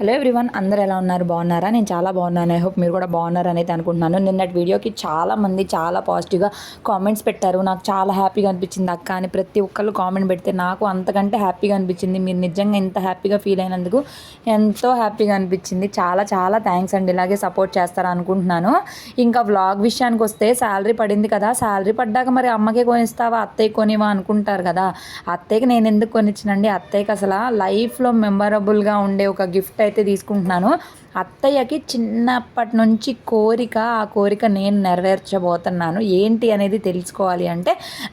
Hello everyone అందరు ఎలా ఉన్నారు? బాగున్నారా? నేను చాలా బాగున్నాను. ఐ హోప్ మీరు కూడా బాగున్నారని అయితే అనుకుంటున్నాను. నిన్నటి వీడియోకి చాలా మంది చాలా పాజిటివ్గా కామెంట్స్ పెట్టారు. నాకు చాలా హ్యాపీగా అనిపించింది అక్క అని ప్రతి ఒక్కళ్ళు కామెంట్ పెడితే నాకు అంతకంటే హ్యాపీగా అనిపించింది. మీరు నిజంగా ఇంత హ్యాపీగా ఫీల్ అయినందుకు ఎంతో హ్యాపీగా అనిపించింది. చాలా చాలా థ్యాంక్స్ అండి. ఇలాగే సపోర్ట్ చేస్తారా అనుకుంటున్నాను. ఇంకా వ్లాగ్ విషయానికి వస్తే శాలరీ పడింది కదా. శాలరీ పడ్డాక మరి అమ్మకే కొనిస్తావా? అత్తయ్య కొనివా అనుకుంటారు కదా. అత్తయ్యకి నేను ఎందుకు కొనిచ్చినండి? అత్తయ్యకి అసలు లైఫ్లో మెమరబుల్గా ఉండే ఒక గిఫ్ట్ అయితే తీసుకుంటున్నాను. అత్తయ్యకి చిన్నప్పటి నుంచి కోరిక ఆ కోరిక నేను నెరవేర్చబోతున్నాను. ఏంటి అనేది తెలుసుకోవాలి అంటే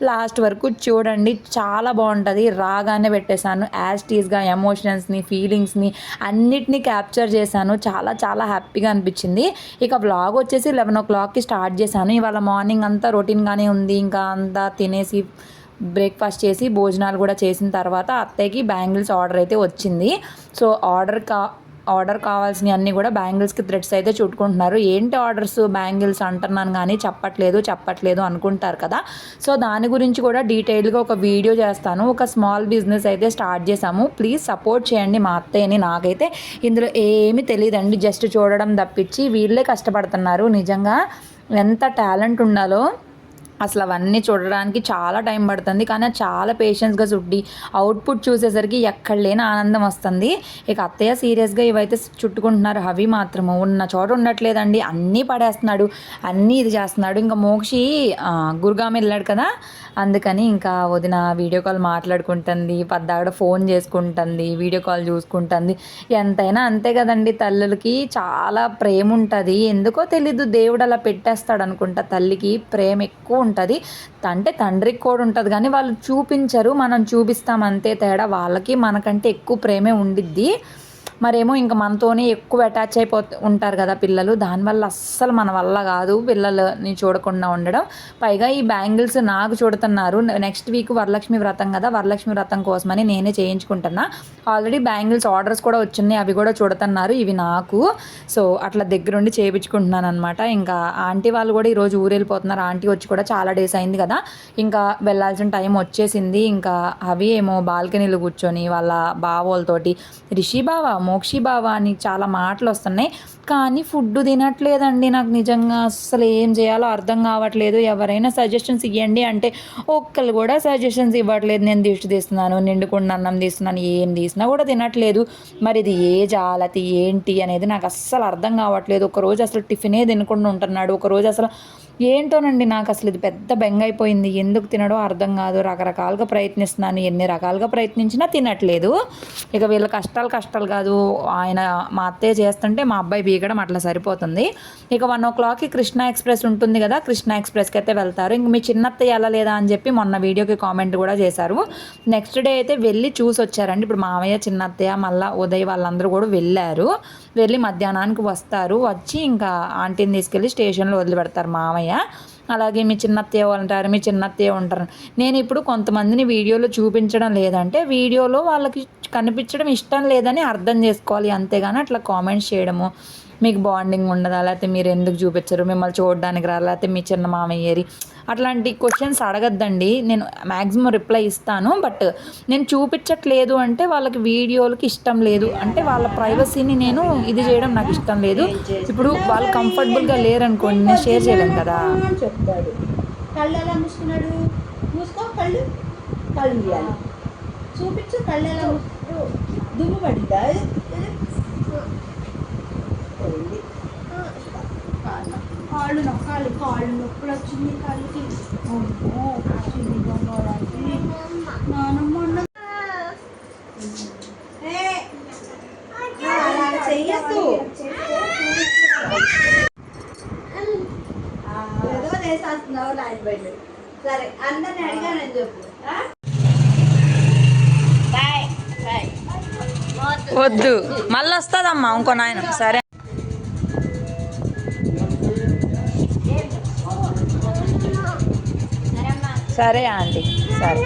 లాస్ట్ వరకు చూడండి చాలా బాగుంటుంది. రాగానే పెట్టేశాను. యాజ్టీస్గా ఎమోషన్స్ని ఫీలింగ్స్ని అన్నిటినీ క్యాప్చర్ చేశాను. చాలా చాలా హ్యాపీగా అనిపించింది. ఇక వ్లాగ్ వచ్చేసి లెవెన్ ఓ క్లాక్కి స్టార్ట్ చేశాను. ఇవాళ మార్నింగ్ అంతా రొటీన్గానే ఉంది. ఇంకా అంతా తినేసి బ్రేక్ఫాస్ట్ చేసి భోజనాలు కూడా చేసిన తర్వాత అత్తయ్యకి బ్యాంగిల్స్ ఆర్డర్ అయితే వచ్చింది. సో ఆర్డర్ కా ఆర్డర్ కావాల్సినవి అన్నీ కూడా బ్యాంగిల్స్కి థ్రెడ్స్ అయితే చుట్టుకుంటున్నారు. ఏంటి ఆర్డర్స్? బ్యాంగిల్స్ అంటున్నాను కానీ చెప్పట్లేదు చెప్పట్లేదు అనుకుంటారు కదా. సో దాని గురించి కూడా డీటెయిల్గా ఒక వీడియో చేస్తాను. ఒక స్మాల్ బిజినెస్ అయితే స్టార్ట్ చేశాము. ప్లీజ్ సపోర్ట్ చేయండి మా అత్తయ్యని నాకైతే. ఇందులో ఏమీ తెలియదండి జస్ట్ చూడడం తప్పించి వీళ్ళే కష్టపడుతున్నారు. నిజంగా ఎంత టాలెంట్ ఉండాలో అసలు అవన్నీ చూడడానికి చాలా టైం పడుతుంది. కానీ చాలా పేషెన్స్గా చుట్టి అవుట్పుట్ చూసేసరికి ఎక్కడ లేని ఆనందం వస్తుంది. ఇక అత్తయ్య సీరియస్గా ఇవైతే చుట్టుకుంటున్నారు. హవి మాత్రము ఉన్న చోట ఉండట్లేదండి. అన్నీ పడేస్తున్నాడు. అన్నీ ఇది చేస్తున్నాడు. ఇంకా మోక్షి గురుగాం వెళ్ళాడు కదా? అందుకని ఇంకా వదిన వీడియో కాల్ మాట్లాడుకుంటుంది. పద్దావిడ ఫోన్ చేసుకుంటుంది. వీడియో కాల్ చూసుకుంటుంది. ఎంతైనా అంతే కదండి తల్లులకి. చాలా ప్రేమ ఉంటుంది ఎందుకో తెలీదు దేవుడు అలా పెట్టేస్తాడు అనుకుంటా తల్లికి. ప్రేమ ఎక్కువ ఉంటుంది. అంటే తండ్రికి కూడా ఉంటుంది. కానీ వాళ్ళు చూపించరు. మనం చూపిస్తాం అంతే తేడా. వాళ్ళకి మనకంటే ఎక్కువ ప్రేమే ఉండిద్ది. మరేమో ఇంకా మనతోనే ఎక్కువ అటాచ్ అయిపో ఉంటారు కదా పిల్లలు. దానివల్ల అస్సలు మన వల్ల కాదు పిల్లలని చూడకుండా ఉండడం. పైగా ఈ బ్యాంగిల్స్ నాకు చూడుతున్నారు. నెక్స్ట్ వీక్ వరలక్ష్మి వ్రతం కదా వరలక్ష్మి వ్రతం కోసమని నేనే చేయించుకుంటున్నా. ఆల్రెడీ బ్యాంగిల్స్ ఆర్డర్స్ కూడా వచ్చినాయి అవి కూడా చూడుతున్నారు ఇవి నాకు. సో అట్లా దగ్గరుండి చేయించుకుంటున్నాను అనమాట ఇంకా ఆంటీ వాళ్ళు కూడా ఈరోజు ఊరు వెళ్ళిపోతున్నారు ఆంటీ వచ్చి కూడా చాలా డేస్ అయింది కదా. ఇంకా వెళ్ళాల్సిన టైం వచ్చేసింది. ఇంకా అవి ఏమో బాల్కనీలో కూర్చొని వాళ్ళ బావోళ్ళతోటి రిషి బావ మోక్షి బావ అని చాలా మాటలు వస్తున్నాయి కానీ ఫుడ్ తినట్లేదండి నాకు నిజంగా. అసలు ఏం చేయాలో అర్థం కావట్లేదు. ఎవరైనా సజెషన్స్ ఇవ్వండి అంటే ఒక్కరు కూడా సజెషన్స్ ఇవ్వట్లేదు. నేను దిష్టి తీస్తున్నాను నిండుకుండా అన్నం తీస్తున్నాను ఏం తీసినా కూడా తినట్లేదు. మరి ఇది ఏ జాలతి ఏంటి అనేది నాకు అస్సలు అర్థం కావట్లేదు. ఒకరోజు అసలు టిఫినే తినకుండా ఉంటున్నాడు. ఒకరోజు అసలు ఏంటోనండి నాకు అసలు ఇది పెద్ద బెంగ అయిపోయింది ఎందుకు తినడో అర్థం కాదు. రకరకాలుగా ప్రయత్నిస్తున్నాను. ఎన్ని రకాలుగా ప్రయత్నించినా తినట్లేదు. ఇక వీళ్ళ కష్టాలు కష్టాలు కాదు. ఆయన మా అత్తయ్య చేస్తుంటే మా అబ్బాయి బీగడం అట్లా సరిపోతుంది. ఇక వన్ ఓ క్లాక్కి కృష్ణ ఎక్స్ప్రెస్ ఉంటుంది కదా కృష్ణ ఎక్స్ప్రెస్కి అయితే వెళ్తారు. ఇంక మీ చిన్నత్తయ్య వెళ్ళలేదా అని చెప్పి మొన్న వీడియోకి కామెంట్ కూడా చేశారు. నెక్స్ట్ డే అయితే వెళ్ళి చూసి వచ్చారండి ఇప్పుడు మామయ్య చిన్నత్తయ్య మళ్ళీ ఉదయ్ వాళ్ళందరూ కూడా వెళ్ళారు. వెళ్ళి మధ్యాహ్నానికి వస్తారు. వచ్చి ఇంకా ఆంటీని తీసుకెళ్ళి స్టేషన్లో వదిలిపెడతారు మామయ్య. అలాగే మీ చిన్నత్తయ్య ఉంటారు మీ చిన్నత్తయ్య ఉంటారు నేను ఇప్పుడు కొంతమందిని వీడియోలో చూపించడం లేదంటే వీడియోలో వాళ్ళకి కనిపించడం ఇష్టం లేదని అర్థం చేసుకోవాలి. అంతేగాని అట్లా కామెంట్స్ చేయడము మీకు బాండింగ్ ఉండదా? లేకపోతే మీరు ఎందుకు చూపించరు? మిమ్మల్ని చూడడానికి రా లేకపోతే మీ చిన్న మామయ్యేరి అట్లాంటి క్వశ్చన్స్ అడగద్దండి. నేను మ్యాక్సిమం రిప్లై ఇస్తాను. బట్ నేను చూపించట్లేదు అంటే వాళ్ళకి వీడియోలకి ఇష్టం లేదు. అంటే వాళ్ళ ప్రైవసీని నేను ఇది చేయడం నాకు ఇష్టం లేదు. ఇప్పుడు వాళ్ళు కంఫర్టబుల్గా లేరనుకోండి నేను షేర్ చేయలేను కదా. చెప్తాడు. కళ్ళు ఎలా మూసుకున్నాడు? మూసుకో కళ్ళు. కళ్ళు చూపించు కళ్ళు ఎలా దుమ్ము పడిందా ఇది? ఇది? పోయింది. కాళ్ళు- నొక్కాలి కాళ్ళు నొప్పులు వచ్చింది కాళ్ళకి అమ్మో, వచ్చింది దొంగవాడికి. నానమ్మ అన్న- ఏదో చేసేస్తున్నావు బయట. సరే అందరిని అడిగానని చెప్పు. వద్దు. మళ్ళీ వస్తుందమ్మా ఇంకో నాయన. సరే. సరే ఆంటీ సరే.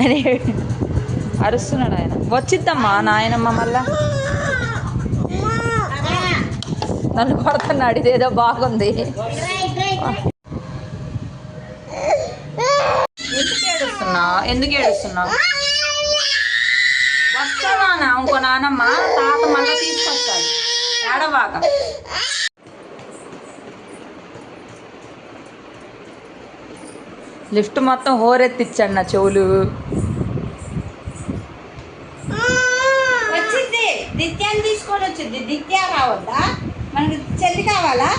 అని అరుస్తున్నాడు ఆయన. వచ్చిద్దమ్మా నాయనమ్మ మళ్ళా? నన్ను కొడుతున్నాడు ఇదేదో బాగుంది. ఎందుకు ఏడుస్తున్నా ఎందుకు ఏడుస్తున్నావు? వస్తానా ఇంకో నానమ్మ? తాత మళ్ళీ తీసుకొస్తాడు. ఏడవాక లిఫ్ట్ మొత్తం హోరెత్తిచ్చాడు నా చెవులు. వచ్చింది. నిత్యాన్ని తీసుకొని వచ్చింది. నిత్య రావద్దా మనకి చెల్లి కావాలా?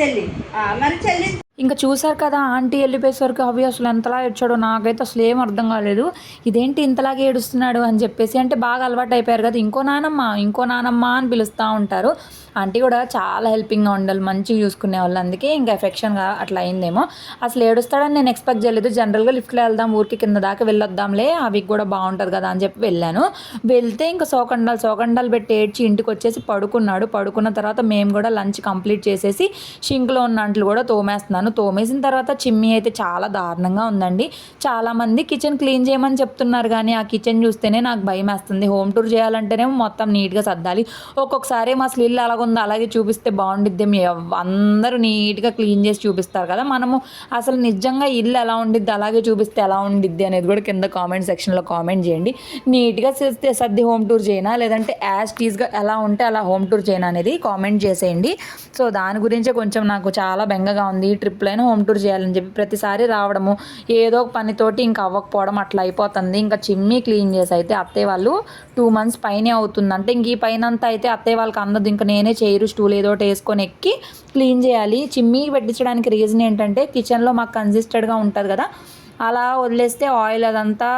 చెల్లి. ఆ, మరి చెల్లి ఇంకా చూసారు కదా ఆంటీ వెళ్ళిపోయేసరికి అవి అసలు ఎంతలా ఏడ్చాడో నాకైతే అసలు ఏం అర్థం కాలేదు. ఇదేంటి ఇంతలాగా ఏడుస్తున్నాడు అని చెప్పేసి అంటే బాగా అలవాటు అయిపోయారు కదా ఇంకో నానమ్మ ఇంకో నానమ్మ అని పిలుస్తూ ఉంటారు. ఆంటీ కూడా చాలా హెల్పింగ్గా ఉండాలి మంచిగా చూసుకునే వాళ్ళు. అందుకే ఇంకా ఎఫెక్షన్గా అట్లా అయిందేమో. అసలు ఏడుస్తాడని నేను ఎక్స్పెక్ట్ చేయలేదు. జనరల్గా లిఫ్ట్లో వెళ్దాం ఊరికి కింద దాకా వెళ్ళొద్దాంలే అవి కూడా బాగుంటుంది కదా అని చెప్పి వెళ్ళాను. వెళ్తే ఇంకా సోకండాలు సోకండాలు పెట్టి ఏడ్చి ఇంటికి వచ్చేసి పడుకున్నాడు. పడుకున్న తర్వాత మేము కూడా లంచ్ కంప్లీట్ చేసేసి షింక్లో ఉన్న అంట్లు కూడా తోమేస్తున్నాను. తోమేసిన తర్వాత చిమ్మి అయితే చాలా దారుణంగా ఉందండి. చాలామంది కిచెన్ క్లీన్ చేయమని చెప్తున్నారు కానీ ఆ కిచెన్ చూస్తేనే నాకు భయం వేస్తుంది హోమ్ టూర్ చేయాలంటేనే మొత్తం నీట్గా సర్దాలి. ఒక్కొక్కసారి మా అసలు ఇల్లు అలాగుందో అలాగే చూపిస్తే బాగుండిద్ది. మీ అందరూ నీట్గా క్లీన్ చేసి చూపిస్తారు కదా. మనము అసలు నిజంగా ఇల్లు ఎలా ఉండిద్ది అలాగే చూపిస్తే ఎలా ఉండిద్ది అనేది కూడా కింద కామెంట్ సెక్షన్లో కామెంట్ చేయండి. నీట్గా చేస్తే సర్ది హోమ్ టూర్ చేయనా? లేదంటే యాజ్ టీజ్గా ఎలా ఉంటే అలా హోమ్ టూర్ చేయనా అనేది కామెంట్ చేసేయండి. సో దాని గురించే కొంచెం నాకు చాలా బెంగగా ఉంది. ఈ ట్రిప్లో అయినా హోమ్ టూర్ చేయాలని చెప్పి ప్రతిసారి రావడము ఏదో ఒక పనితోటి ఇంకా అవ్వకపోవడం అట్లా అయిపోతుంది. ఇంకా చిమ్మి క్లీన్ చేసి అయితే అత్తయ్య వాళ్ళు టూ మంత్స్ పైనే అవుతుంది అంటే ఇంక ఈ పైన అంతా అయితే అత్తయ్య వాళ్ళకి అందదు. ఇంకా నేనే చైరు స్టూల్ ఏదో ఒకటి వేసుకొని ఎక్కి క్లీన్ చేయాలి. చిమ్మి పెట్టించడానికి రీజన్ ఏంటంటే కిచెన్లో మాకు కన్సిస్టెడ్గా ఉంటుంది కదా. అలా వదిలేస్తే ఆయిల్ అదంతా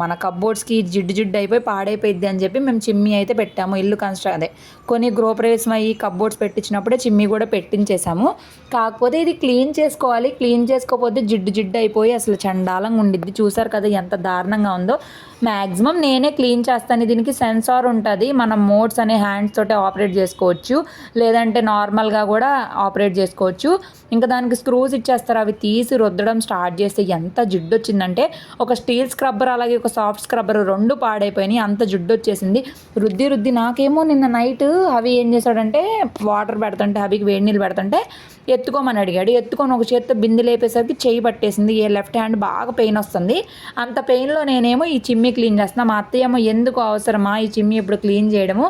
మన కబ్బోర్డ్స్కి జిడ్డు జిడ్డు అయిపోయి పాడైపోయిద్ది అని చెప్పి మేము చిమ్మి అయితే పెట్టాము. ఇల్లు కన్స్ట్రక్ట్ అదే కొన్ని గృహప్రవేశం అయ్యి కబ్బోర్డ్స్ పెట్టించినప్పుడే చిమ్మి కూడా పెట్టించేసాము కాకపోతే ఇది క్లీన్ చేసుకోవాలి. క్లీన్ చేసుకోకపోతే జిడ్డు జిడ్డు అయిపోయి అసలు చండాలంగా ఉండిద్ది. చూసారు కదా ఎంత దారుణంగా ఉందో. మ్యాక్సిమం నేనే క్లీన్ చేస్తాను. దీనికి సెన్సార్ ఉంటుంది. మనం మోడ్స్ అనే హ్యాండ్స్ తోటే ఆపరేట్ చేసుకోవచ్చు. లేదంటే నార్మల్గా కూడా ఆపరేట్ చేసుకోవచ్చు. ఇంకా దానికి స్క్రూస్ ఇచ్చేస్తారు. అవి తీసి రుద్దడం స్టార్ట్ చేస్తే ఎంత జిడ్డు వచ్చిందంటే ఒక స్టీల్ స్క్రబ్బర్ అలాగే ఒక సాఫ్ట్ స్క్రబ్బర్ రెండు పాడైపోయినాయి. అంత జిడ్డు వచ్చేసింది రుద్ది రుద్ది నాకేమో నిన్న నైట్ అవి ఏం చేశాడంటే వాటర్ పెడుతుంటే అవికి వేడి నీళ్ళు పెడుతుంటే ఎత్తుకోమని అడిగాడు. ఎత్తుకొని ఒక చేత్తో బిందె లేపేసరికి చేయి పట్టేసింది. ఏ లెఫ్ట్ హ్యాండ్ బాగా పెయిన్ వస్తుంది. అంత పెయిన్లో నేనేమో ఈ చిమ్మి క్లీన్ చేస్తున్నా. మా అత్తయ్య ఏమో ఎందుకు అవసరమా ఈ చిమ్మి ఇప్పుడు క్లీన్ చేయడము?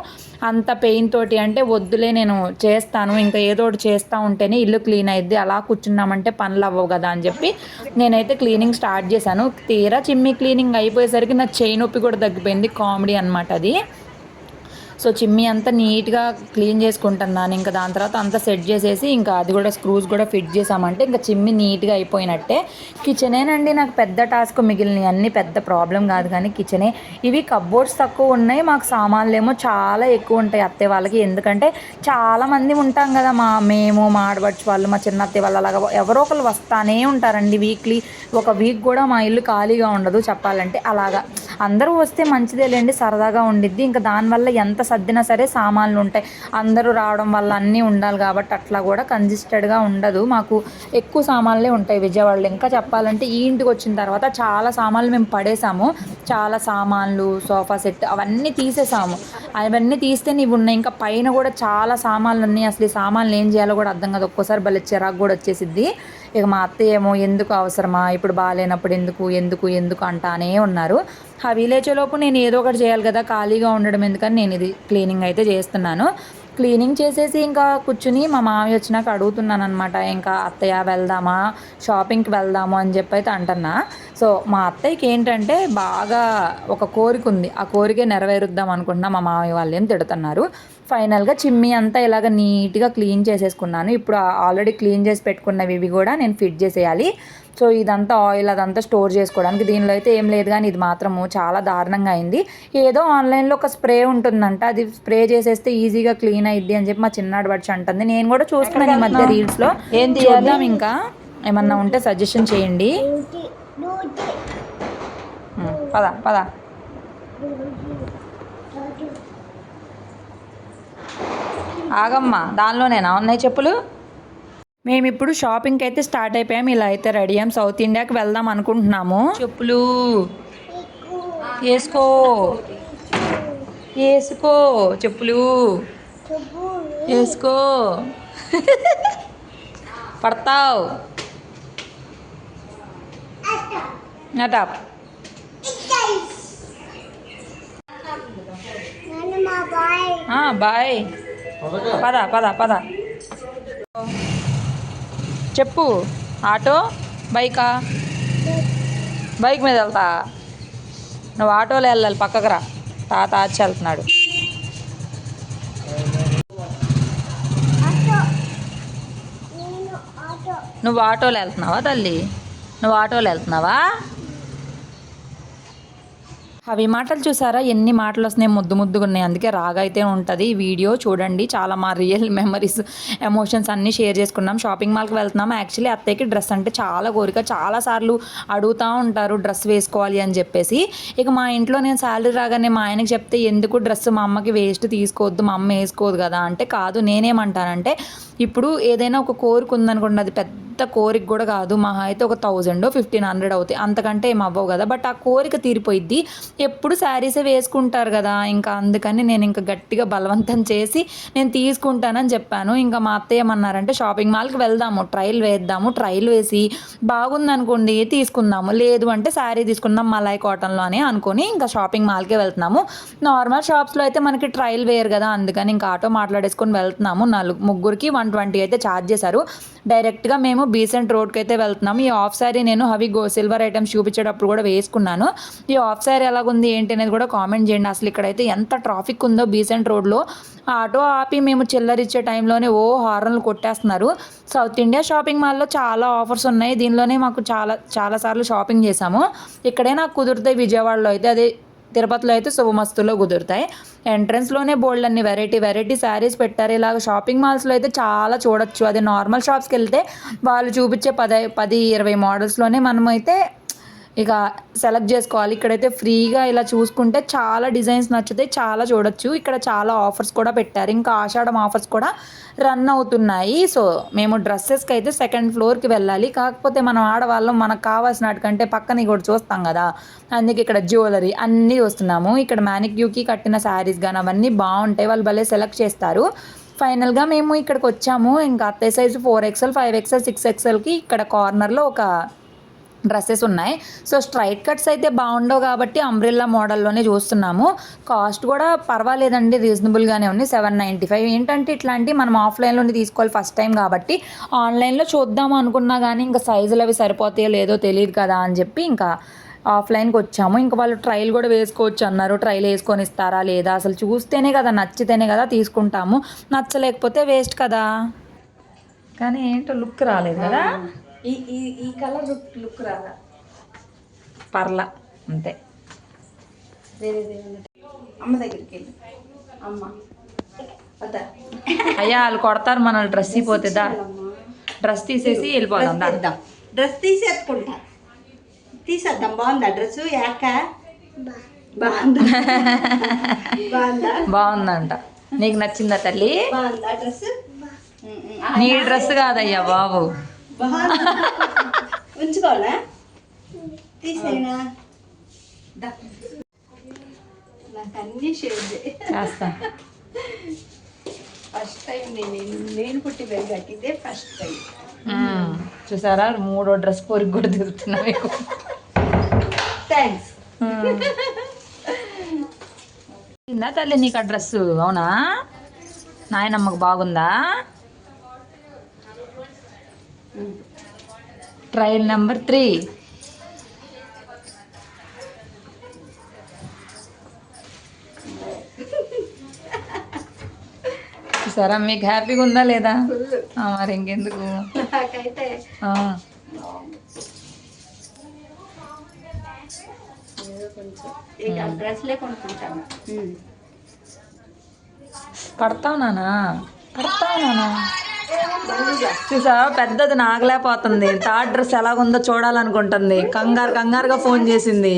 అంత పెయిన్ తోటి అంటే వద్దులే నేను చేస్తాను. ఇంకా ఏదో ఒకటి చేస్తూ ఉంటేనే ఇల్లు క్లీన్ అయ్యిద్ది అలా కూర్చున్నామంటే పనులు అవ్వవు కదా అని చెప్పి నేనైతే క్లీనింగ్ స్టార్ట్ చేశాను. తీరా చిమ్మి క్లీనింగ్ అయిపోయేసరికి నా చేయి నొప్పి కూడా తగ్గిపోయింది. కామెడీ అనమాట అది. సో చిమ్మి అంతా నీట్గా క్లీన్ చేసుకుంటున్నాను. ఇంకా దాని తర్వాత అంతా సెట్ చేసేసి ఇంకా అది కూడా స్క్రూస్ కూడా ఫిట్ చేసామంటే ఇంకా చిమ్మి నీట్గా అయిపోయినట్టే. కిచెనేనండి నాకు పెద్ద టాస్క్ మిగిలినవి అన్ని పెద్ద ప్రాబ్లం కాదు కానీ కిచెనే. ఇవి కబ్బోర్డ్స్ తక్కువ ఉన్నాయి. మాకు సామాన్లు ఏమో చాలా ఎక్కువ ఉంటాయి అత్తే వాళ్ళకి. ఎందుకంటే చాలామంది ఉంటాం కదా మా మేము మా ఆడబడిచి వాళ్ళు మా చిన్న అత్తయ్య వాళ్ళు అలాగా. ఎవరో ఒకరు వస్తానే ఉంటారండి వీక్లీ. ఒక వీక్ కూడా మా ఇల్లు ఖాళీగా ఉండదు చెప్పాలంటే. అలాగా. అందరూ వస్తే మంచిదేలేండి సరదాగా ఉండిద్ది. ఇంకా దానివల్ల ఎంత సర్దినా సరే సామాన్లు ఉంటాయి. అందరూ రావడం వల్ల అన్నీ ఉండాలి కాబట్టి అట్లా కూడా కంజిస్టెడ్గా ఉండదు. మాకు ఎక్కువ సామాన్లే ఉంటాయి విజయవాడలో. ఇంకా చెప్పాలంటే ఈ ఇంటికి వచ్చిన తర్వాత చాలా సామాన్లు మేము పడేసాము. చాలా సామాన్లు సోఫా సెట్ అవన్నీ తీసేసాము. అవన్నీ తీస్తే నీవు ఉన్నాయి ఇంకా పైన కూడా చాలా సామాన్లు ఉన్నాయి. అసలు ఈ సామాన్లు ఏం చేయాలో కూడా అర్థం కాదు. ఒక్కోసారి భలే చిరాకు కూడా వచ్చేసిద్ది. ఇక మా అత్తయ్య ఏమో ఎందుకు అవసరమా? ఇప్పుడు బాగాలేనప్పుడు ఎందుకు? ఎందుకు? ఎందుకు? అంటానే ఉన్నారు. అవి లేచేలోపు నేను ఏదో ఒకటి చేయాలి కదా ఖాళీగా ఉండడం ఎందుకని నేను ఇది క్లీనింగ్ అయితే చేస్తున్నాను. క్లీనింగ్ చేసేసి ఇంకా కూర్చుని మా మామయ్య వచ్చినాక అడుగుతున్నాను అనమాట ఇంకా అత్తయ్య వెళ్దామా షాపింగ్కి వెళ్దాము అని చెప్పి అయితే అంటున్నా. సో మా అత్తయ్యకి ఏంటంటే బాగా ఒక కోరిక ఉంది ఆ కోరికే నెరవేరుద్దాం అనుకుంటున్నా మా మామయ్య వాళ్ళు ఏం తిడుతున్నారు. ఫైనల్గా చిమ్మి అంతా ఇలాగ నీట్గా క్లీన్ చేసేసుకున్నాను. ఇప్పుడు ఆల్రెడీ క్లీన్ చేసి పెట్టుకున్నవి ఇవి కూడా నేను ఫిట్ చేసేయాలి. సో ఇదంతా ఆయిల్ అదంతా స్టోర్ చేసుకోవడానికి దీనిలో అయితే ఏం లేదు కానీ ఇది మాత్రము చాలా దారుణంగా అయింది. ఏదో ఆన్లైన్లో ఒక స్ప్రే ఉంటుందంట. అది స్ప్రే చేసేస్తే ఈజీగా క్లీన్ అయ్యిద్ది అని చెప్పి మా చిన్నాడు బడ్చి అంటుంది నేను కూడా చూస్తున్నాను ఈ మధ్య రీల్స్లో. ఏం తీయద్దాం ఇంకా. ఏమన్నా ఉంటే సజెషన్ చేయండి. పద పద. ఆగమ్మా దానిలోనేనా? ఉన్నాయి చెప్పులు? మేము ఇప్పుడు షాపింగ్కి అయితే స్టార్ట్ అయిపోయాం. ఇలా అయితే రెడీ అయ్యాం. సౌత్ ఇండియాకి వెళ్దాం అనుకుంటున్నాము. చెప్పులు. వేసుకో. వేసుకో. చెప్పులు. వేసుకో. పడతావు. ఆ, బాయ్. పద పద పద. చెప్పు. ఆటో బైకా? బైక్ మీద వెళ్తా. నువ్వు ఆటోలో వెళ్ళాలి పక్కకు రా. తాత ఆచి వెళ్తున్నాడు. నువ్వు ఆటోలో వెళ్తున్నావా తల్లి? నువ్వు ఆటోలో వెళ్తున్నావా? అవి మాటలు చూసారా? ఎన్ని మాటలు వస్తున్నాయి? ముద్దు ముద్దుగా ఉన్నాయి. అందుకే రాగా అయితే ఉంటుంది. వీడియో చూడండి. చాలా మా రియల్ మెమరీస్ ఎమోషన్స్ అన్నీ షేర్ చేసుకున్నాం. షాపింగ్ మాల్కి వెళ్తున్నాం. యాక్చువల్లీ అత్తయ్యకి డ్రెస్ అంటే చాలా కోరిక. చాలా సార్లు అడుగుతూ ఉంటారు డ్రెస్ వేసుకోవాలి అని చెప్పేసి. ఇక మా ఇంట్లో నేను శాలరీ రాగానే మా ఆయనకి చెప్తే ఎందుకు డ్రెస్ మా అమ్మకి వేస్ట్? తీసుకోవద్దు. మా అమ్మ వేసుకోదు కదా. అంటే కాదు. నేనేమంటానంటే ఇప్పుడు ఏదైనా ఒక కోరిక ఉందనుకోండి. అది పెద్ద కోరిక కూడా కాదు. మహా అయితే ఒక థౌజండ్ ఫిఫ్టీన్ హండ్రెడ్ అవుతాయి. అంతకంటే ఏం అవ్వవు కదా. బట్ ఆ కోరిక తీరిపోయిద్ది. ఎప్పుడు శారీసే వేసుకుంటారు కదా ఇంకా అందుకని నేను ఇంకా గట్టిగా బలవంతం చేసి నేను తీసుకుంటానని చెప్పాను. ఇంకా మా అత్తయ్య ఏమన్నారంటే షాపింగ్ మాల్కి వెళ్దాము ట్రయల్ వేద్దాము ట్రయల్ వేసి బాగుందనుకోండి తీసుకుందాము. లేదు అంటే శారీ తీసుకుందాం మలాయ్ కాటన్లో అని అనుకొని ఇంకా షాపింగ్ మాల్కే వెళ్తున్నాము. నార్మల్ షాప్స్లో అయితే మనకి ట్రయల్ వేయరు కదా అందుకని ఇంకా ఆటో మాట్లాడేసుకొని వెళ్తున్నాము. నలుగు ముగ్గురికి వన్ ట్వంటీ అయితే ఛార్జ్ చేశారు. డైరెక్ట్గా మేము బీసెంట్ రోడ్కి అయితే వెళ్తున్నాము. ఈ ఆఫ్ శారీ నేను హవి గో సిల్వర్ ఐటమ్స్ చూపించేటప్పుడు కూడా వేసుకున్నాను. ఈ ఆఫ్ శారీ ఎలాగుంది ఏంటి అనేది కూడా కామెంట్ చేయండి. అసలు ఇక్కడైతే ఎంత ట్రాఫిక్ ఉందో బీసెంట్ రోడ్లో. ఆటో ఆపి మేము చిల్లరిచ్చే టైంలోనే ఓ హార్న్లు కొట్టేస్తున్నారు. సౌత్ ఇండియా షాపింగ్ మాల్లో చాలా ఆఫర్స్ ఉన్నాయి. దీనిలోనే మాకు చాలా చాలాసార్లు షాపింగ్ చేశాము. ఇక్కడే నాకు కుదురుతాయి విజయవాడలో అయితే. అదే తిరుపతిలో అయితే శుభమస్తులో కుదురుతాయి. ఎంట్రన్స్లోనే బోల్డ్ అన్ని వెరైటీ వెరైటీ శారీస్ పెట్టారు. ఇలాగ షాపింగ్ మాల్స్లో అయితే చాలా చూడొచ్చు. అది నార్మల్ షాప్స్కి వెళ్తే వాళ్ళు చూపించే పది పది ఇరవై మోడల్స్లోనే మనమైతే ఇక సెలెక్ట్ చేసుకోవాలి. ఇక్కడైతే ఫ్రీగా ఇలా చూసుకుంటే చాలా డిజైన్స్ నచ్చితే చాలా చూడొచ్చు. ఇక్కడ చాలా ఆఫర్స్ కూడా పెట్టారు. ఇంకా ఆషాఢం ఆఫర్స్ కూడా రన్ అవుతున్నాయి. సో మేము డ్రెస్సెస్కి అయితే సెకండ్ ఫ్లోర్కి వెళ్ళాలి. కాకపోతే మనం ఆడవాళ్ళం మనకు కావాల్సినట్టుకంటే పక్కన కూడా చూస్తాం కదా. అందుకే ఇక్కడ జ్యువెలరీ అన్నీ చూస్తున్నాము. ఇక్కడ మ్యానిక్యూకి కట్టిన శారీస్ కానీ అవన్నీ బాగుంటాయి. వాళ్ళు భలే సెలెక్ట్ చేస్తారు. ఫైనల్గా మేము ఇక్కడికి వచ్చాము. ఇంకా అత్తయ్య size four XL five XL six ఎక్స్ఎల్కి ఇక్కడ కార్నర్లో ఒక డ్రెస్సెస్ ఉన్నాయి. సో స్ట్రైట్ కట్స్ అయితే బాగుండవు కాబట్టి అంబ్రిల్లా మోడల్లోనే చూస్తున్నాము. కాస్ట్ కూడా పర్వాలేదండి రీజనబుల్గానే ఉంది. Seven ninety five. ఏంటంటే ఇట్లాంటి మనం ఆఫ్లైన్లోనే తీసుకోవాలి ఫస్ట్ టైం కాబట్టి. ఆన్లైన్లో చూద్దాము అనుకున్నా కానీ ఇంకా సైజులు అవి సరిపోతాయో లేదో తెలియదు కదా అని చెప్పి ఇంకా ఆఫ్లైన్కి వచ్చాము. ఇంకా వాళ్ళు ట్రయల్ కూడా వేసుకోవచ్చు అన్నారు. ట్రయల్ వేసుకొని ఇస్తారా లేదా? అసలు చూస్తేనే కదా నచ్చితేనే కదా తీసుకుంటాము. నచ్చలేకపోతే వేస్ట్ కదా. కానీ ఏంటో లుక్ రాలేదు కదా. ఈ ఈ ఈ కలర్ లుక్ లుక్ రాదా? పర్ల అంతే. వేరే అమ్మ దగ్గరికి వెళ్ళి. అమ్మ. అయ్యా వాళ్ళు కొడతారు మన డ్రెస్ అయిపోతుందా డ్రెస్ తీసేసి వెళ్ళిపోదాం దా. తీద్దాం. డ్రెస్ తీసేసుకుంటా. తీసేద్దాం. బాగుందా డ్రెస్? యాక బాగుందా? బాగుందా? బాగుందంట. నీకు నచ్చిందా తల్లి? బాగుందా డ్రెస్? నీ డ్రెస్ కాదయ్యా బాబు. ఉంచుకోవాలా? తీసేనా దా. నాకు అన్ని షేర్ చేస్తా. ఫస్ట్ టైం నేను నేను పుట్టి పెరిగాక ఇదే ఫస్ట్ టైం. చూసారా? మూడో డ్రెస్ కోరిక కూడా తిరుగుతున్నా మీకు. థ్యాంక్స్ తల్లి నీకు ఆ డ్రెస్ అవునా? నాయనమ్మకు బాగుందా? Trial number three. చూసారా? మీకు హ్యాపీగా ఉందా లేదా? మరి ఇంకెందుకు? కడతావు నానా? కడతావు నానా? చూసా పెద్దది నాగలేకపోతుంది. థర్డ్ డ్రెస్ ఎలాగుందో చూడాలనుకుంటుంది. కంగారు కంగారుగా ఫోన్ చేసింది.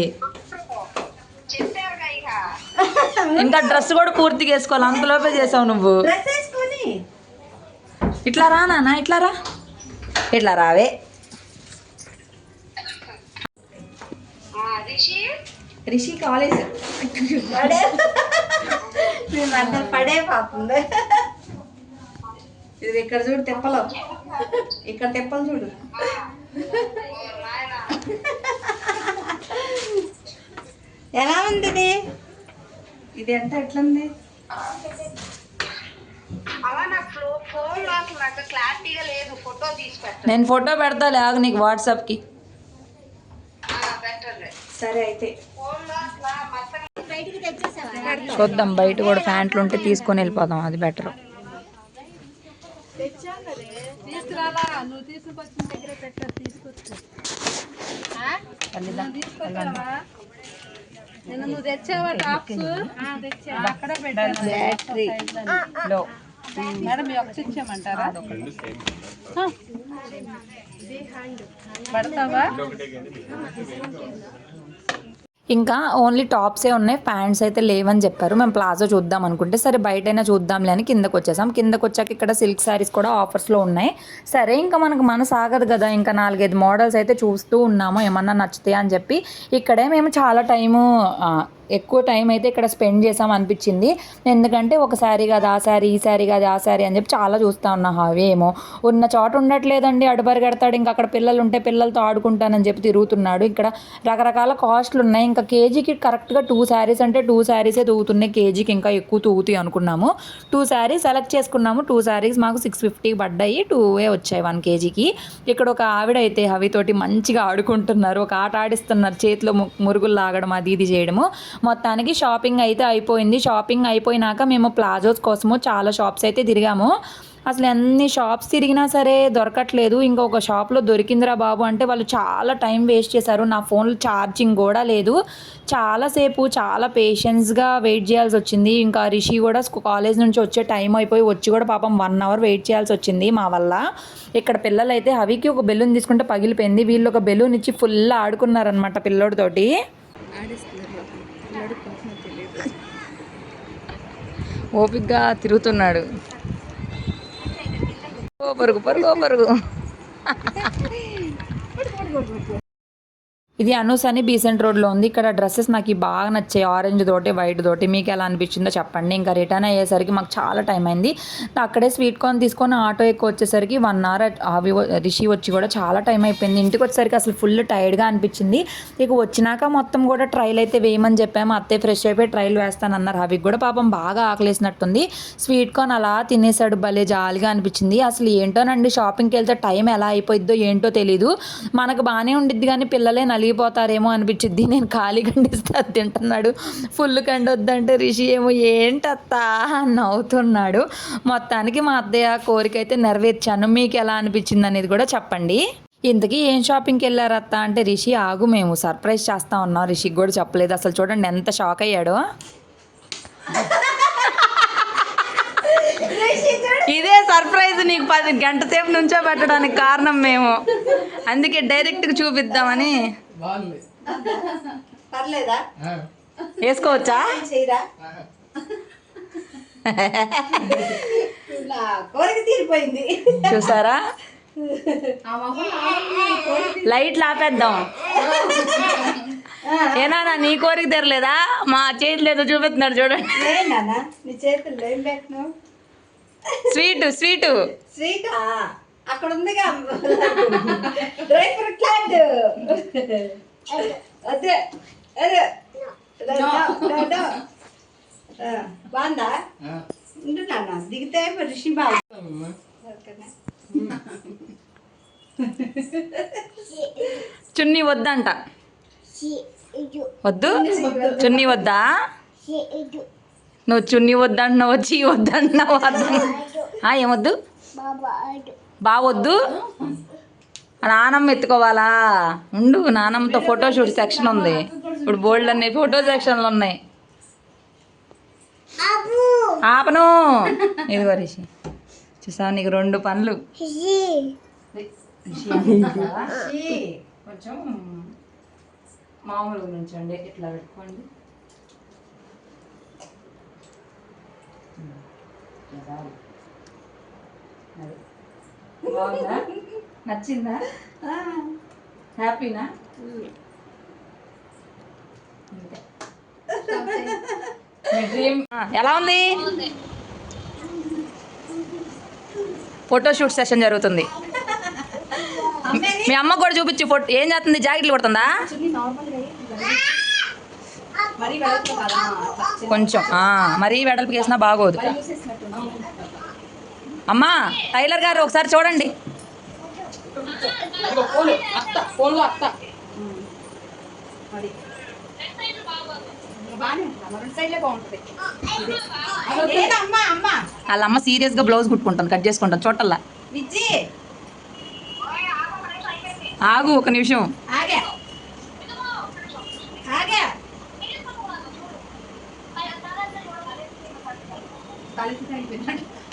ఇంకా. డ్రెస్ కూడా పూర్తిగా వేసుకోవాలి. అంతలోపే చేసావు నువ్వు. ఇట్లా రా నాన్న ఇట్లా రా. ఇట్లా రావే. రిషి? కాలేజ్. పడే. పోతుంది ఇది ఇక్కడ చూడు తెప్పలు. ఇక్కడ తెప్పలు చూడు. ఎలా ఉంది ఇది? ఇది ఎంత ఎట్లుంది? అలా నాకు ఫ్లో ఫోన్లో అసలు నాకు క్లారిటీగా లేదు ఫోటో తీసి పెట్టండి నేను ఫోటో పెడతా లేక నీకు వాట్సాప్కి పెట్టండి సరే అయితే ఫోన్లో. అసలు మొత్తం చూద్దాం బయట కూడా ప్యాంట్లు ఉంటే తీసుకొని వెళ్ళిపోదాం అది బెటర్ ఇంకా ఓన్లీ టాప్సే ఉన్నాయి ప్యాంట్స్ అయితే లేవని చెప్పారు. మేము ప్లాజో చూద్దాం అనుకుంటే సరే బయటైనా చూద్దాంలే అని కిందకు వచ్చేసాం. కిందకు వచ్చాక ఇక్కడ సిల్క్ శారీస్ కూడా ఆఫర్స్లో ఉన్నాయి. సరే ఇంకా మనకు మనసు ఆగదు కదా ఇంకా నాలుగైదు మోడల్స్ అయితే చూస్తూ ఉన్నాము ఏమన్నా నచ్చుతాయి అని చెప్పి. ఇక్కడే మేము చాలా టైము ఎక్కువ టైం అయితే ఇక్కడ స్పెండ్ చేసాం అనిపించింది. ఎందుకంటే ఒక శారీ కాదు ఆ శారీ ఈ శారీ కాదు ఆ శారీ అని చెప్పి చాలా చూస్తూ ఉన్నా. అవేమో ఉన్న చోట ఉండట్లేదండి. అడుబరి కడతాడు. ఇంకా అక్కడ పిల్లలు ఉంటే పిల్లలతో ఆడుకుంటానని చెప్పి తిరుగుతున్నాడు. ఇక్కడ రకరకాల కాస్ట్లు ఉన్నాయి. ఇంకా కేజీకి కరెక్ట్గా టూ శారీస్ అంటే టూ శారీసే తూగుతున్నాయి. కేజీకి ఇంకా ఎక్కువ తూగుతాయి అనుకున్నాము. టూ శారీస్ సెలెక్ట్ చేసుకున్నాము. టూ శారీస్ మాకు సిక్స్ ఫిఫ్టీకి పడ్డాయి. టూవే వచ్చాయి వన్ కేజీకి. ఇక్కడ ఒక ఆవిడ అయితే హవితోటి మంచిగా ఆడుకుంటున్నారు. ఒక ఆట ఆడిస్తున్నారు. చేతిలో మురుగులు లాగడం అది ఇది చేయడము. మొత్తానికి షాపింగ్ అయితే అయిపోయింది. షాపింగ్ అయిపోయినాక మేము ప్లాజోస్ కోసము చాలా షాప్స్ అయితే తిరిగాము. అసలు ఎన్ని షాప్స్ తిరిగినా సరే దొరకట్లేదు. ఇంకొక షాప్లో దొరికిందిరా బాబు అంటే వాళ్ళు చాలా టైం వేస్ట్ చేశారు. నా ఫోన్లో ఛార్జింగ్ కూడా లేదు. చాలాసేపు చాలా పేషెన్స్గా వెయిట్ చేయాల్సి వచ్చింది. ఇంకా రిషి కూడా కాలేజ్ నుంచి వచ్చే టైం అయిపోయి వచ్చి కూడా పాపం వన్ అవర్ వెయిట్ చేయాల్సి వచ్చింది మా వల్ల. ఇక్కడ పిల్లలు అయితే హవికి ఒక బెలూన్ తీసుకుంటే పగిలిపోయింది. వీళ్ళు ఒక బెలూన్ ఇచ్చి ఫుల్ ఆడుకున్నారనమాట పిల్లోడితోటి. ఓపిగ్గా తిరుగుతున్నాడు. ఓ పరుగు పరుగు పరుగు ఇది అనూస్ అని బీసెంట్ రోడ్లో ఉంది. ఇక్కడ డ్రెస్సెస్ నాకు బాగా నచ్చాయి. ఆరెంజ్ తోటి వైట్ తోటి. మీకు ఎలా అనిపించిందో చెప్పండి. ఇంకా రిటర్న్ అయ్యేసరికి మాకు చాలా టైం అయింది. అక్కడే స్వీట్ కార్న్ తీసుకొని ఆటో ఎక్కువ వచ్చేసరికి వన్ అవర్ అవి రిషి వచ్చి కూడా చాలా టైం అయిపోయింది. ఇంటికి వచ్చేసరికి అసలు ఫుల్ టైర్డ్గా అనిపించింది. ఇక వచ్చినాక మొత్తం కూడా ట్రైల్ అయితే వేయమని చెప్పాము. అత్తే ఫ్రెష్ అయిపోయి ట్రైల్ వేస్తానన్నారు. అవి కూడా పాపం బాగా ఆకలేసినట్టుంది. స్వీట్ కార్న్ అలా తినేసాడు. భలే జాలిగా అనిపించింది. అసలు ఏంటోనండి? షాపింగ్కి వెళ్తే టైం ఎలా అయిపోయిద్దో ఏంటో తెలీదు. మనకు బాగానే ఉండిద్ది కానీ పిల్లలే నలిగిపోతారేమో అనిపించిద్ది. నేను ఖాళీ కండిస్తే అది తింటున్నాడు. ఫుల్ కండి వద్దంటే రిషి ఏమో ఏంటత్తా? అని నవ్వుతున్నాడు. మొత్తానికి మా అత్తయ్య కోరిక అయితే నెరవేర్చాను. మీకు ఎలా అనిపించింది అనేది కూడా చెప్పండి. ఇంతకీ ఏం షాపింగ్కి వెళ్ళారు అత్త అంటే రిషి ఆగు మేము సర్ప్రైజ్ చేస్తా ఉన్నాం. రిషికి కూడా చెప్పలేదు. అసలు చూడండి ఎంత షాక్ అయ్యాడో. ఇదే సర్ప్రైజ్ నీకు పది గంట సేపు నుంచో పెట్టడానికి కారణం మేము. అందుకే డైరెక్ట్గా చూపిద్దామని. పర్లేదా? వేసుకోవచ్చా? చేయరా? కోరిక తీరిపోయింది. చూసారా? లైట్లు ఆపేద్దాం. ఏనా నీ కోరిక తెరలేదా? మా చేతిలో ఏదో చూపిస్తున్నాడు చూడండి. Sweet sweet. స్వీట్? అక్కడ ఉందిగా డ్రై ఫ్రూట్ అదే. అదే బాగుందా? నాన్న దిగితే బాగా ఓకేనా? చున్నీ వద్దంట. వద్దు? చున్నీ వద్దా. నువ్వు చున్నీ వద్దంటున్నావు వచ్చి వద్దంటున్నావు? ఏమొద్దు బావొద్దు. నానమ్మ ఎత్తుకోవాలా? ఉండు నానమ్మతో ఫోటో షూట్ సెక్షన్ ఉంది. ఇప్పుడు బోల్డ్ అన్ని ఫోటో సెక్షన్లు ఉన్నాయి. ఆపను. ఇదిగో రిషి. చూసావు నీకు రెండు పనులు కొంచెం మామూలుగా నుంచండి ఇట్లా పెట్టుకోండి. అది. బాగుందా? నచ్చిందా? హ్యాపీనా? ఎలా ఉంది? ఫోటో షూట్ సెషన్ జరుగుతుంది. మీ అమ్మ కూడా చూపించి ఫోటో ఏం చేస్తుంది? జాకెట్లు కొడుతుందా? కొంచెం మరీ వెడల్పు వేసినా బాగోదు. అమ్మా టైలర్ గారు ఒకసారి చూడండి. ఉంటుంది అమ్మ. వాళ్ళ సీరియస్గా బ్లౌజ్ కుట్టుకుంటాను కట్ చేసుకుంటాను చూడల్లా విజ్జి ఆగు ఒక నిమిషం.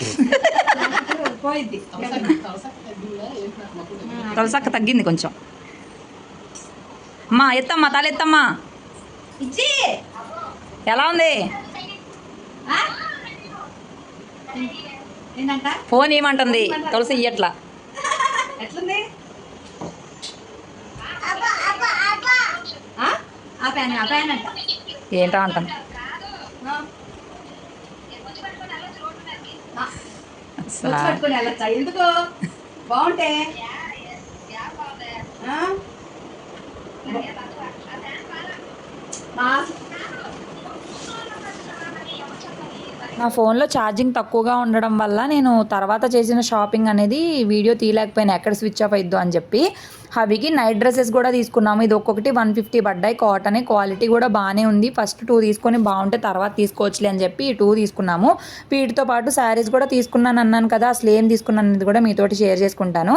పోయిద్ది తలసక్క తగ్గింది? కొంచెం. అమ్మా ఎత్తమ్మా తల ఎత్తమ్మా. ఇచ్చి. ఎలా ఉంది? ఫోన్ ఏమంటుంది? తులసి ఇయ్యట్లా. ఎట్లుంది? ఏంటో అంటాను ఆ. ఆ. అసలు వచ్చి పట్టుకొని వెళ్ళొచ్చా ఎందుకు? బాగుంటే? ఆ? మా నా ఫోన్లో ఛార్జింగ్ తక్కువగా ఉండడం వల్ల నేను తర్వాత చేసిన షాపింగ్ అనేది వీడియో తీయలేకపోయినా ఎక్కడ స్విచ్ ఆఫ్ అయిద్దో అని చెప్పి. హవికి నైట్ డ్రెస్సెస్ కూడా తీసుకున్నాము. ఇది ఒక్కొక్కటి వన్ ఫిఫ్టీ పడ్డాయి. కాటన్ క్వాలిటీ కూడా బాగానే ఉంది. ఫస్ట్ టూ తీసుకొని బాగుంటే తర్వాత తీసుకోవచ్చులే అని చెప్పి ఈ టూ తీసుకున్నాము. వీటితో పాటు శారీస్ కూడా తీసుకున్నాను అన్నాను కదా. అసలు ఏం తీసుకున్నాను అనేది కూడా మీతోటి షేర్ చేసుకుంటాను.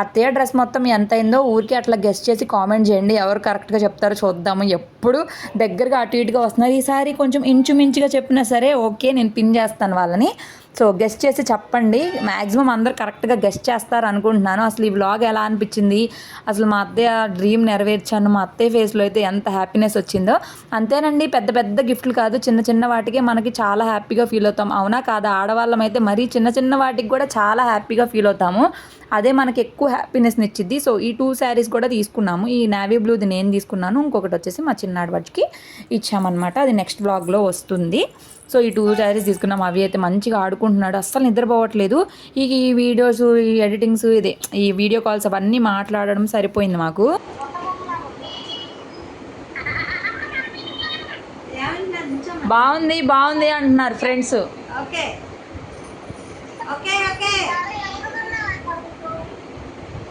అత్తయ్య డ్రెస్ మొత్తం ఎంత అయిందో ఊరికి అట్లా గెస్ట్ చేసి కామెంట్ చేయండి. ఎవరు కరెక్ట్గా చెప్తారో చూద్దాము. ఎప్పుడు దగ్గరగా అటు ఇటుగా వస్తున్నారు. ఈసారి కొంచెం ఇంచుమించుగా చెప్పినా సరే ఓకే నేను పిన్ చేస్తాను వాళ్ళని. సో గెస్ట్ చేసి చెప్పండి. మ్యాక్సిమం అందరు కరెక్ట్గా గెస్ట్ చేస్తారు అనుకుంటున్నాను. అసలు ఈ వ్లాగ్ ఎలా అనిపించింది? అసలు మా అత్తయ్య డ్రీమ్ నెరవేర్చాను. మా అత్తయ్య ఫేస్లో అయితే ఎంత హ్యాపీనెస్ వచ్చిందో. అంతేనండి పెద్ద పెద్ద గిఫ్ట్లు కాదు చిన్న చిన్న వాటికే మనకి చాలా హ్యాపీగా ఫీల్ అవుతాం. అవునా కాదా? ఆడవాళ్ళం అయితే మరీ చిన్న చిన్న వాటికి కూడా చాలా హ్యాపీగా ఫీల్ అవుతాము. అదే మనకి ఎక్కువ హ్యాపీనెస్ని ఇచ్చిద్ది సో ఈ టూ శారీస్ కూడా తీసుకున్నాము. ఈ నావీ బ్లూది నేను తీసుకున్నాను. ఇంకొకటి వచ్చేసి మా చిన్నాడు వాటికి ఇచ్చామన్నమాట. అది నెక్స్ట్ బ్లాగ్లో వస్తుంది. సో ఈ టూ శారీస్ తీసుకున్నాం. అవి అయితే మంచిగా ఆడుకుంటున్నాడు. అస్సలు నిద్రపోవట్లేదు. ఈ ఈ వీడియోస్ ఈ ఎడిటింగ్స్ ఇదే ఈ వీడియో కాల్స్ అవన్నీ మాట్లాడడం సరిపోయింది మాకు. బాగుంది బాగుంది అంటున్నారు ఫ్రెండ్స్.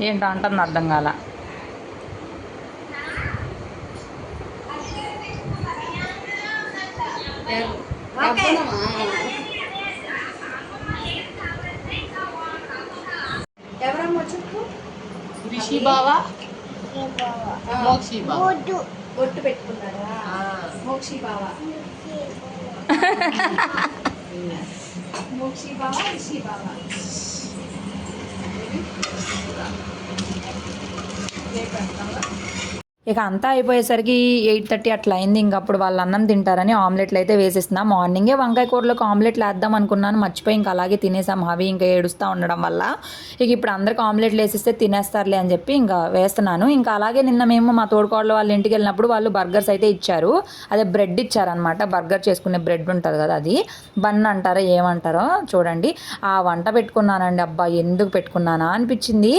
ఏంటో అంటుంది అర్థం కాల. ఎవరమ్మా చెప్పు? రిషి బావా? మోక్షి బావా. బొట్టు పెట్టుకున్నారా? మోక్షి బావ. మోక్షి బావ? రిషి బావ. ఇక అంతా అయిపోయేసరికి ఎయిట్ థర్టీ అట్లా అయింది. ఇంక అప్పుడు వాళ్ళు అన్నం తింటారని ఆమ్లెట్లు అయితే వేసేస్తున్నా. మార్నింగే వంకాయ కూరలోకి ఆమ్లెట్లు వేద్దాం అనుకున్నాను. మర్చిపోయి ఇంకా అలాగే తినేసాం. హవి ఇంకా ఏడుస్తూ ఉండడం వల్ల ఇక ఇప్పుడు అందరికి ఆమ్లెట్లు వేసిస్తే తినేస్తారులే అని చెప్పి ఇంకా వేస్తున్నాను. ఇంకా అలాగే నిన్న మేము మా తోడుకోడలు వాళ్ళ ఇంటికి వెళ్ళినప్పుడు వాళ్ళు బర్గర్స్ అయితే ఇచ్చారు. అదే బ్రెడ్ ఇచ్చారనమాట బర్గర్ చేసుకునే బ్రెడ్ ఉంటుంది కదా అది. బన్ అంటారో ఏమంటారో చూడండి. ఆ వంట పెట్టుకున్నానండి. అబ్బా ఎందుకు పెట్టుకున్నానా అనిపించింది.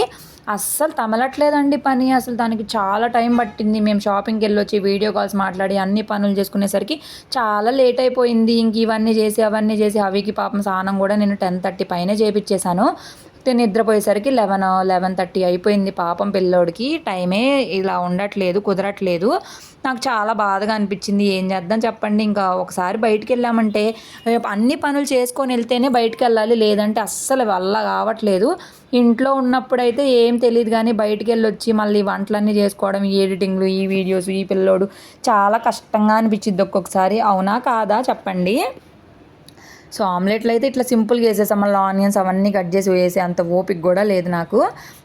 అస్సలు తమలట్లేదండి పని. అసలు దానికి చాలా టైం పట్టింది. మేము షాపింగ్కి వెళ్ళొచ్చి వీడియో కాల్స్ మాట్లాడి అన్ని పనులు చేసుకునేసరికి చాలా లేట్ అయిపోయింది. ఇంక ఇవన్నీ చేసి అవన్నీ చేసి అవికి పాపం స్నానం కూడా నేను టెన్ థర్టీ పైనే చేపించేశాను అయితే నిద్రపోయేసరికి లెవెన్ లెవెన్ థర్టీ అయిపోయింది. పాపం పిల్లోడికి టైమే ఇలా ఉండట్లేదు కుదరట్లేదు. నాకు చాలా బాధగా అనిపించింది. ఏం చేద్దాం చెప్పండి. ఇంకా ఒకసారి బయటికి వెళ్ళామంటే అన్ని పనులు చేసుకొని వెళ్తేనే బయటికి వెళ్ళాలి. లేదంటే అస్సలు వల్ల కావట్లేదు. ఇంట్లో ఉన్నప్పుడైతే ఏం తెలియదు కానీ బయటికి వెళ్ళి వచ్చి మళ్ళీ వంటలన్నీ చేసుకోవడం ఈ ఎడిటింగ్లు ఈ వీడియోస్ ఈ పిల్లోడు చాలా కష్టంగా అనిపించింది ఒక్కొక్కసారి. అవునా కాదా? చెప్పండి. సో ఆమ్లెట్లు అయితే ఇట్లా సింపుల్గా వేసేసాం. మళ్ళీ ఆనియన్స్ అవన్నీ కట్ చేసి వేసే అంత ఓపిక కూడా లేదు నాకు.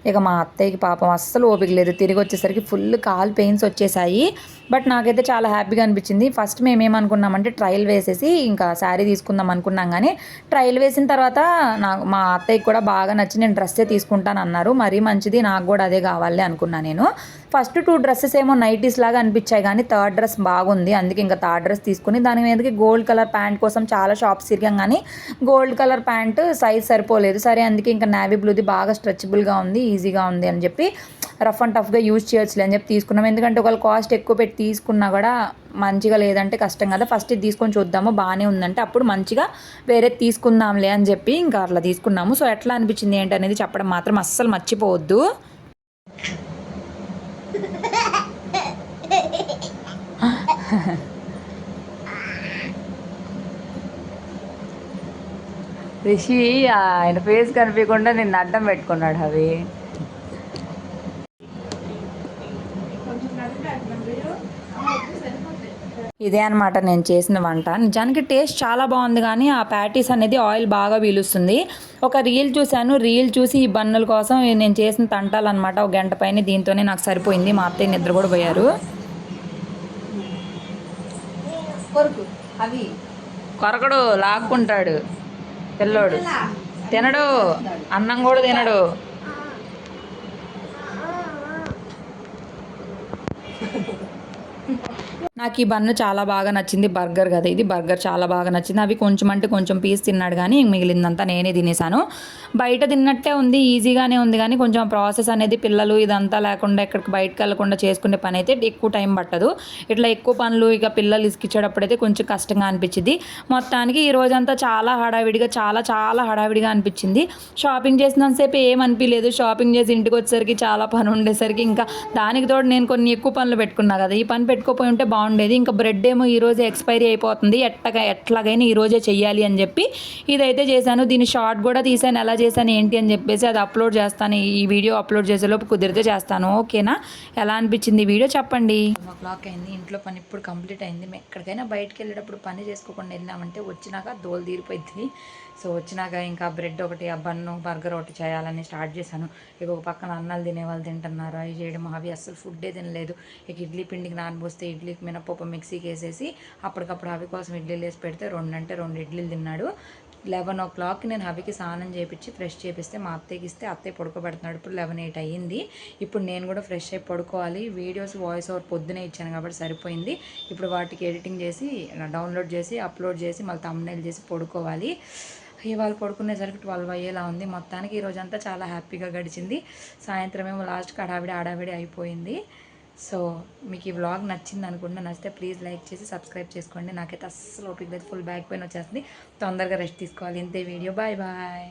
ఇక మా అత్తయ్యకి పాపం అస్సలు ఓపిక లేదు. తిరిగి వచ్చేసరికి ఫుల్ కాల్ పెయిన్స్ వచ్చేసాయి. బట్ నాకైతే చాలా హ్యాపీగా అనిపించింది. ఫస్ట్ మేమేమనుకున్నామంటే ట్రయల్ వేసేసి ఇంకా శారీ తీసుకుందాం అనుకున్నాం కానీ ట్రయల్ వేసిన తర్వాత నాకు మా అత్తయ్యకి కూడా బాగా నచ్చి నేను డ్రెస్సే తీసుకుంటాను అన్నారు. మరీ మంచిది నాకు కూడా అదే కావాలి అనుకున్నా నేను. ఫస్ట్ టూ డ్రెస్సెస్ ఏమో నైటీస్ లాగా అనిపించాయి కానీ థర్డ్ డ్రెస్ బాగుంది. అందుకే ఇంకా థర్డ్ డ్రెస్ తీసుకుని దాని మీదకి గోల్డ్ కలర్ ప్యాంట్ కోసం చాలా షాప్స్ తిరిగాం కానీ గోల్డ్ కలర్ ప్యాంట్ సైజ్ సరిపోలేదు. సరే అందుకే ఇంకా నావీ బ్లూది బాగా స్ట్రెచబుల్గా ఉంది ఈజీగా ఉంది అని చెప్పి రఫ్ అండ్ టఫ్గా యూజ్ చేయొచ్చులే అని చెప్పి తీసుకున్నాం. ఎందుకంటే ఒకవేళ కాస్ట్ ఎక్కువ పెట్టి తీసుకున్నా కూడా మంచిగా లేదంటే కష్టం కదా. ఫస్ట్ ఇది తీసుకొని చూద్దాము బాగానే ఉందంటే అప్పుడు మంచిగా వేరే తీసుకుందాంలే అని చెప్పి ఇంకా అట్లా తీసుకున్నాము. సో ఎట్లా అనిపించింది ఏంటి అనేది చెప్పడం మాత్రం అస్సలు మర్చిపోవద్దు. రిషి ఆయన ఫేస్ కనిపించకుండా నిన్ను అడ్డం పెట్టుకున్నాడు అవి ఇదే అనమాట నేను చేసిన వంట. నిజానికి టేస్ట్ చాలా బాగుంది కానీ ఆ ప్యాటీస్ అనేది ఆయిల్ బాగా పీలుస్తుంది. ఒక రీల్ చూశాను. రీల్ చూసి ఈ బన్నుల కోసం నేను చేసిన తంటాలు అనమాట ఒక గంట పైన దీంతోనే నాకు సరిపోయింది. మా అత్తయ్య నిద్ర కూడా పోయారు. అవి. కొరకడు లాక్కుంటాడు. పిల్లోడు. తినడు. అన్నం కూడా తినడు. నాకు ఈ బన్ను చాలా బాగా నచ్చింది బర్గర్ కదా ఇది. బర్గర్ చాలా బాగా నచ్చింది. అవి కొంచెం అంటే కొంచెం పీస్ తిన్నాడు కానీ మిగిలిందంతా నేనే తినేసాను. బయట తిన్నట్టే ఉంది ఈజీగానే ఉంది కానీ కొంచెం ప్రాసెస్ అనేది పిల్లలు ఇదంతా లేకుండా ఎక్కడికి బయటకు వెళ్ళకుండా చేసుకునే పని అయితే ఎక్కువ టైం పట్టదు. ఇట్లా ఎక్కువ పనులు ఇక పిల్లలు ఇసుకిచ్చేటప్పుడైతే కొంచెం కష్టంగా అనిపించింది. మొత్తానికి ఈ రోజంతా చాలా హడావిడిగా చాలా చాలా హడావిడిగా అనిపించింది. షాపింగ్ చేసినంతసేపు ఏం అనిపించలేదు. షాపింగ్ చేసి ఇంటికి వచ్చేసరికి చాలా పని ఉండేసరికి ఇంకా దానికి తోడు నేను కొన్ని ఎక్కువ పనులు పెట్టుకున్నా కదా. ఈ పని పెట్టుకోపోయి ఉంటే ఉండేది. ఇంకా బ్రెడ్ ఏమో ఈ రోజే ఎక్స్పైరీ అయిపోతుంది. ఎట్టగా ఎట్లాగైనా ఈరోజే చెయ్యాలి అని చెప్పి ఇదైతే చేశాను. దీని షార్ట్ కూడా తీసాను ఎలా చేశాను ఏంటి అని చెప్పేసి అది అప్లోడ్ చేస్తాను. ఈ వీడియో అప్లోడ్ చేసేలోపు కుదిరితే చేస్తాను. ఓకేనా ఎలా అనిపించింది వీడియో చెప్పండి. క్లాక్ అయింది. ఇంట్లో పని ఇప్పుడు కంప్లీట్ అయింది. మేము ఎక్కడికైనా బయటకు వెళ్ళేటప్పుడు పని చేసుకోకుండా వెళ్ళామంటే వచ్చినాక దోలు తీరిపోయింది సో వచ్చినాక ఇంకా బ్రెడ్ ఒకటి ఆ బన్ను బర్గర్ ఒకటి చేయాలని స్టార్ట్ చేశాను. ఇక ఒక పక్కన అన్నాలు తినేవాళ్ళు తింటున్నారు. అవి చేయడం అవి అసలు ఫుడ్డే తినలేదు. ఇక ఇడ్లీ పిండికి నానబోస్తే ఇడ్లీకి మినపప్పు మిక్సీకి వేసేసి అప్పటికప్పుడు అవి కోసం ఇడ్లీలు వేసి పెడితే రెండు అంటే రెండు ఇడ్లీలు తిన్నాడు. లెవెన్ ఓ క్లాక్కి నేను హవికి స్నానం చేపించి ఫ్రెష్ చేపిస్తే మా అత్తయ్యకి ఇస్తే అత్తయ్య పడుకోబెడుతున్నాడు. ఇప్పుడు లెవెన్ ఎయిట్ అయ్యింది. ఇప్పుడు నేను కూడా ఫ్రెష్ అయి పడుకోవాలి. వీడియోస్ వాయిస్ ఓవర్ పొద్దునే ఇచ్చాను కాబట్టి సరిపోయింది. ఇప్పుడు వాటికి ఎడిటింగ్ చేసి డౌన్లోడ్ చేసి అప్లోడ్ చేసి మళ్ళీ తమ్నైల్ చేసి పడుకోవాలి. ఇవాళ పడుకునేసరికి ట్వెల్వ్ అయ్యేలా ఉంది. మొత్తానికి ఈ చాలా హ్యాపీగా గడిచింది. సాయంత్రం ఏమో లాస్ట్కి హడావిడి హడావిడి అయిపోయింది. సో మీకు ఈ వ్లాగ్ నచ్చింది అనుకుంటే నచ్చితే ప్లీజ్ లైక్ చేసి సబ్స్క్రైబ్ చేసుకోండి. నాకైతే అస్సలు ఓపిక లేదు. ఫుల్ బ్యాక్ పెయిన్ వచ్చేస్తుంది. తొందరగా రెస్ట్ తీసుకోవాలి. ఇంతే వీడియో బాయ్ బాయ్